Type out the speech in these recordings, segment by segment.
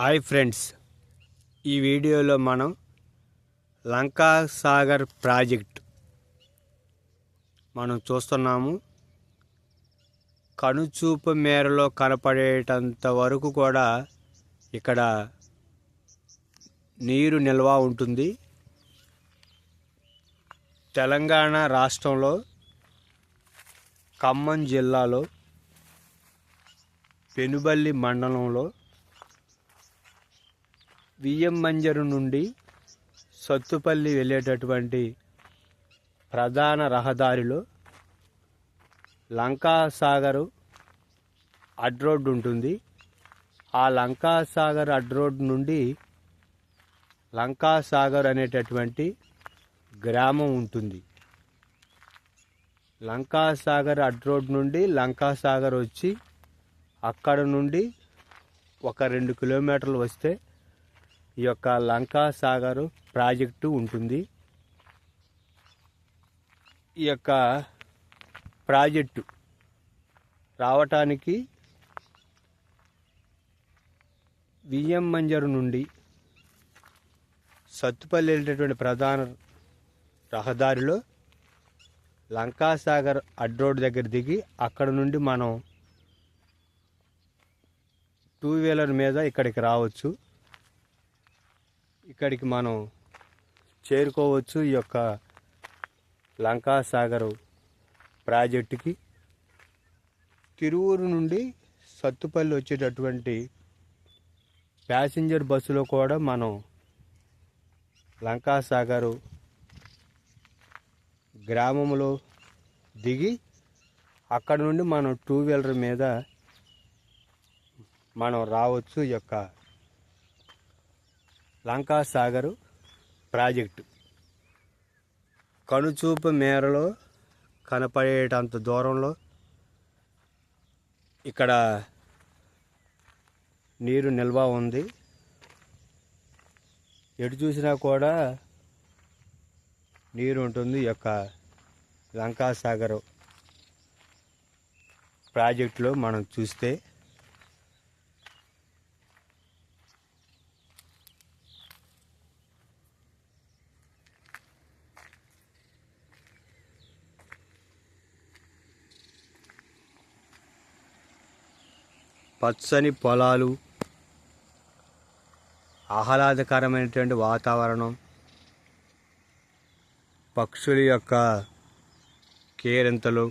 Hi friends. ఈ వీడియోలో మనం లంకా సాగర్ ప్రాజెక్ట్ మనం చూస్తున్నాము. కనుచూపు మేరలో కనపడేటంత వరకు కూడా ఇక్కడ నీరు నిల్వ ఉంటుంది. తెలంగాణ రాష్ట్రంలో ఖమ్మం జిల్లాలో పెనుబల్లి మండలంలో వియ్యం మంజరు నుండి సత్తుపల్లి వెళ్ళేటటువంటి ప్రధాన రహదారిలో లంకాసాగర్ అడ్రోడ్ అడ్ రోడ్ ఉంటుంది. ఆ లంకాసాగర్ అడ్రోడ్ అడ్ రోడ్ నుండి లంకాసాగర్ అనేటటువంటి గ్రామం ఉంటుంది. లంకాసాగర్ అడ్రోడ్ అడ్ రోడ్ నుండి లంకాసాగర్ వచ్చి అక్కడ నుండి ఒక రెండు కిలోమీటర్లు వస్తే ఈ యొక్క లంకా సాగర్ ప్రాజెక్టు ఉంటుంది. ఈ యొక్క ప్రాజెక్టు రావటానికి విఎం మంజరు నుండి సత్తుపల్లి వెళ్ళేటటువంటి ప్రధాన రహదారిలో లంకాసాగర్ అడ్ రోడ్ దగ్గర దిగి అక్కడ నుండి మనం టూ వీలర్ మీద ఇక్కడికి రావచ్చు. ఇక్కడికి మనం చేరుకోవచ్చు ఈ యొక్క లంకాసాగర్ ప్రాజెక్టుకి. తిరువూరు నుండి సత్తుపల్లి వచ్చేటటువంటి ప్యాసింజర్ బస్సులో కూడా మనం లంకాసాగర్ గ్రామంలో దిగి అక్కడ నుండి మనం టూ వీలర్ మీద మనం రావచ్చు ఈ యొక్క లంకాసాగర్ ప్రాజెక్టు. కనుచూపు మేరలో కనపడేటంత దూరంలో ఇక్కడ నీరు నిల్వ ఉంది. ఎటు చూసినా కూడా నీరు ఉంటుంది ఈ యొక్క లంకాసాగర్ ప్రాజెక్టులో మనం చూస్తే. పచ్చని పొలాలు ఆహ్లాదకరమైనటువంటి వాతావరణం పక్షుల యొక్క కేరింతలు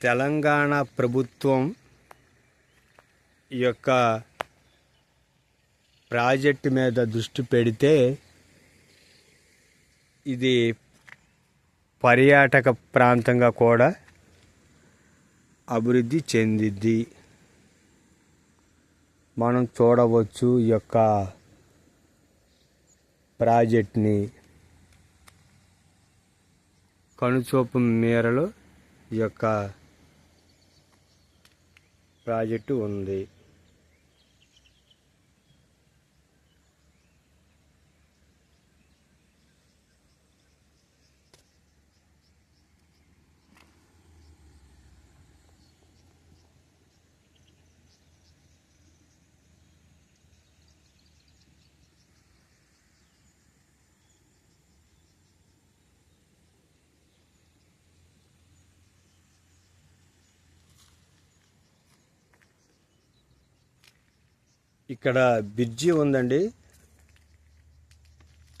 తెలంగాణ ప్రభుత్వం ఈ యొక్క ప్రాజెక్టు మీద దృష్టి పెడితే ఇది పర్యాటక ప్రాంతంగా కూడా అభివృద్ధి చెందిద్ది. మనం చూడవచ్చు ఈ యొక్క ప్రాజెక్ట్ని. కనుచూపు మేరలో ఈ యొక్క ప్రాజెక్టు ఉంది. ఇక్కడ బ్రిడ్జి ఉందండి.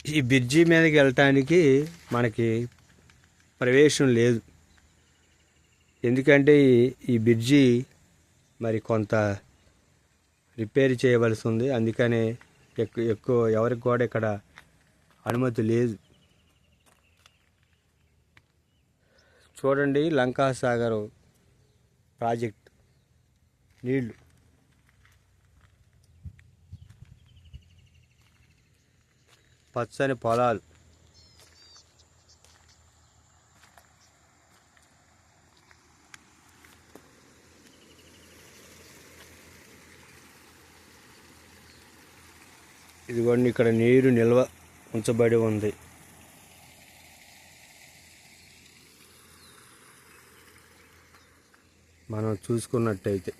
ఈ బ్రిడ్జి మీదకి వెళ్ళటానికి మనకి ప్రవేశం లేదు. ఎందుకంటే ఈ- బ్రిడ్జి మరి కొంత రిపేర్ చేయవలసి ఉంది. అందుకనే ఎక్కువ ఎక్కువ ఎవరికి కూడా ఇక్కడ అనుమతి లేదు. చూడండి లంకా సాగర్ ప్రాజెక్ట్ నీళ్ళు పచ్చని పొలాలు. ఇదిగోండి ఇక్కడ నీరు నిల్వ ఉంచబడి ఉంది. మనం చూసుకున్నట్టయితే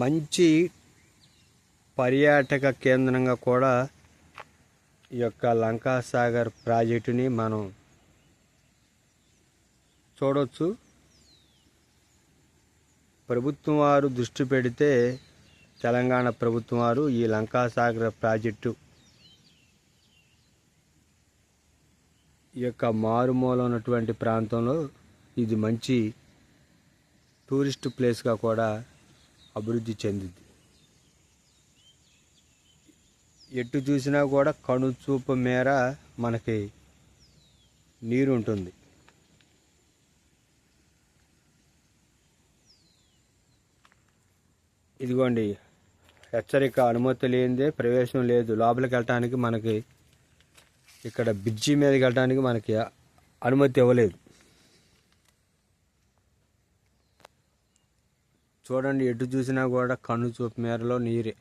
మంచి పర్యాటక కేంద్రంగా కూడా ఈ యొక్క లంకాసాగర్ ప్రాజెక్టుని మనం చూడవచ్చు ప్రభుత్వం వారు దృష్టి పెడితే తెలంగాణ ప్రభుత్వం వారు ఈ లంకాసాగర్ ప్రాజెక్టు ఈ యొక్క మారుమూల ఉన్నటువంటి ప్రాంతంలో ఇది మంచి టూరిస్ట్ ప్లేస్గా కూడా అభివృద్ధి చెందింది. ఎటు చూసినా కూడా కనుచూపు మేర మనకి నీరు ఉంటుంది. ఇదిగోండి హెచ్చరిక అనుమతి లేనిదే ప్రవేశం లేదు. లోపలికి వెళ్ళటానికి మనకి ఇక్కడ బ్రిడ్జి మీదకి వెళ్ళడానికి మనకి అనుమతి ఇవ్వలేదు. చూడండి ఎటు చూసినా కూడా కన్ను చూపు మేరలో నీరే.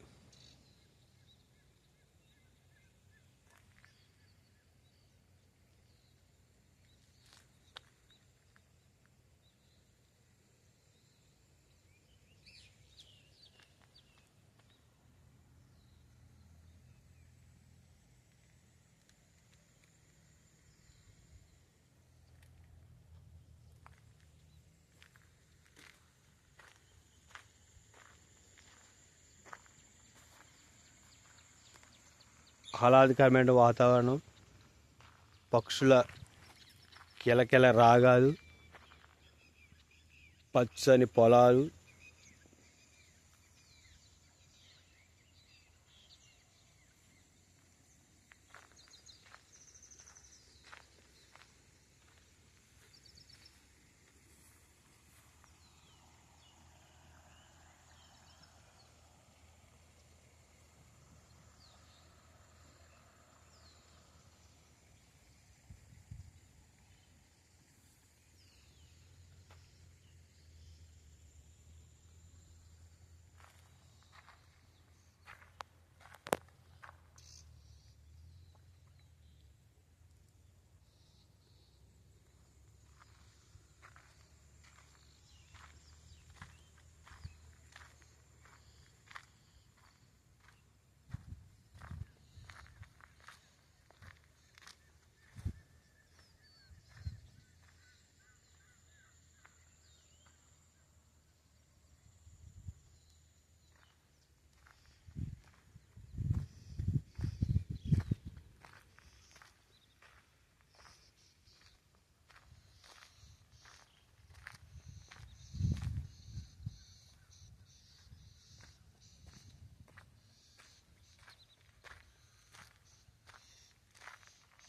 ఆహ్లాదకరమైన వాతావరణం. పక్షుల కిలకిల రాగాలు. పచ్చని పొలాలు.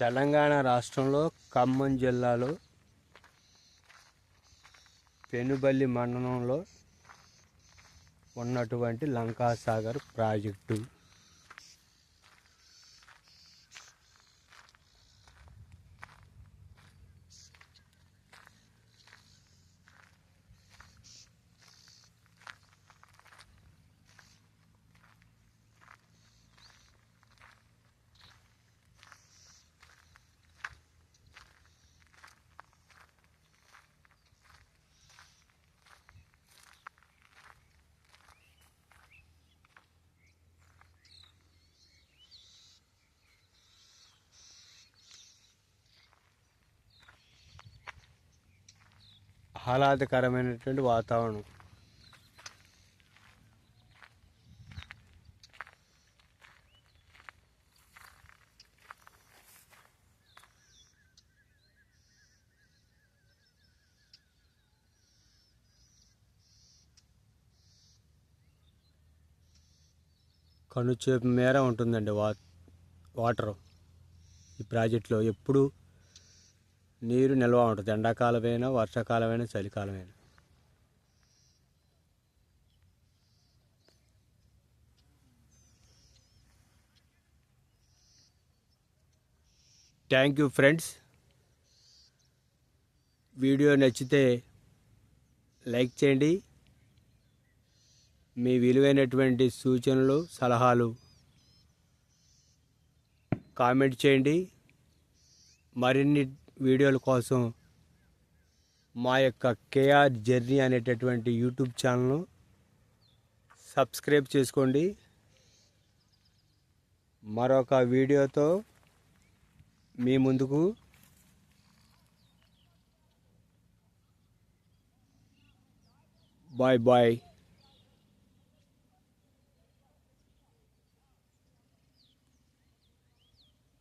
తెలంగాణ రాష్ట్రంలో ఖమ్మం జిల్లాలో పెనుబల్లి మండలంలో ఉన్నటువంటి లంకాసాగర్ ప్రాజెక్టు. ఆహ్లాదకరమైనటువంటి వాతావరణం. కనుచేపు మేర ఉంటుందండి వా వాటర్. ఈ ప్రాజెక్టులో ఎప్పుడు నీరు నిల్వ ఉంటుంది. ఎండాకాలమైనా వర్షాకాలమైనా చలికాలమైనా. థ్యాంక్ యూ ఫ్రెండ్స్ వీడియో నచ్చితే లైక్ చేయండి. మీ విలువైనటువంటి సూచనలు సలహాలు కామెంట్ చేయండి. మరిన్ని వీడియోల కోసం మా యొక్క కేఆర్ జర్నీ అనేటటువంటి యూట్యూబ్ ఛానల్ను సబ్స్క్రైబ్ చేసుకోండి. మరొక వీడియోతో మీ ముందుకు బాయ్ బాయ్.